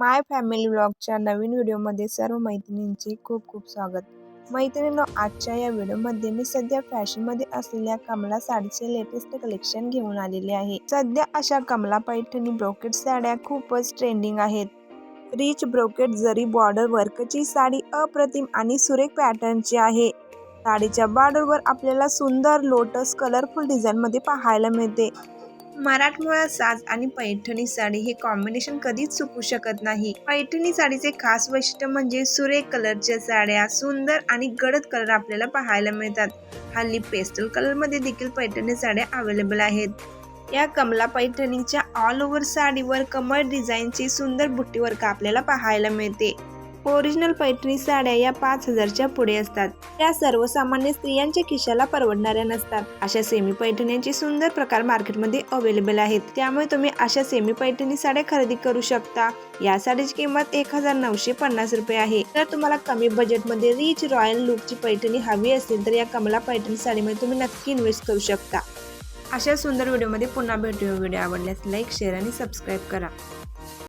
माय family ब्लॉगच्या नवीन व्हिडिओमध्ये सर्व मैत्रिणींचे खूप खूप स्वागत. मैत्रिणींनो आजच्या या व्हिडिओमध्ये मी सध्या फॅशनमध्ये असलेल्या कमला साडीचे लेटेस्ट कलेक्शन घेऊन आलेले आहे. सध्या अशा कमला पैठणी ब्रोकेट साड्या खूपच ट्रेंडिंग आहेत. रिच ब्रोकेट जरी बॉर्डर वर्कची साडी अप्रतिम आणि सुरेख पॅटर्नची आहे साडीच्या बॉर्डरवर आपल्याला सुंदर लोटस कलरफुल डिझाईनमध्ये पाहायला मिळते. मराठमोळा साज आणि पैठणी साडी हे कॉम्बिनेशन कधीच चुकू शकत नाही. पैठणी साडीचे खास वैशिष्ट्य म्हणजे सुरेख कलरच्या साड्या सुंदर आणि गडद कलर आपल्याला पाहायला मिळतात. हल्ली पेस्टल कलरमध्ये देखील पैठणी साड्या अवेलेबल आहेत. या कमला पैठणीच्या ऑल ओव्हर साडीवर कमळ डिझाईनची सुंदर बुट्टी वर्क आपल्याला पाहायला मिळते. ओरिजिनल पैठणी साड्या या पाच हजारच्या पुढे असतात. त्या सर्वसामान्य स्त्रियांच्या खिशाला परवडणाऱ्या नसतात. अशा सेमी पैठण्यांचे सुंदर प्रकार मार्केटमध्ये अवेलेबल आहेत. त्यामुळे तुम्ही अशा सेमी पैठणी साड्या खरेदी करू शकता. या साडीची किंमत एक हजार नऊशे पन्नास रुपये आहे. जर तुम्हाला कमी बजेटमध्ये रिच रॉयल लुकची पैठणी हवी असेल तर या कमला पैठणी साडीमध्ये तुम्ही नक्की इन्व्हेस्ट करू शकता. अशा सुंदर व्हिडिओमध्ये पुन्हा भेटूया. व्हिडिओ आवडल्यास लाईक शेअर आणि सबस्क्राईब करा.